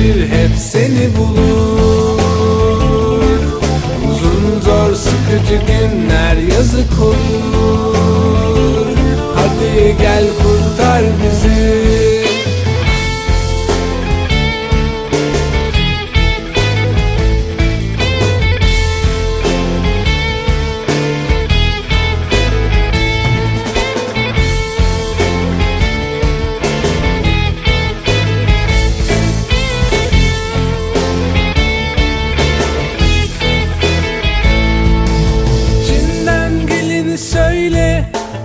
bitiverir Hep seni bulur. Uzun zor sıkıcı günler yazık olur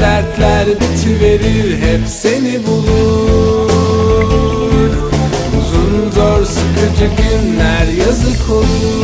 dertler bitiverir hep seni bulur. Uzun zor sıkıcı günler yazık olur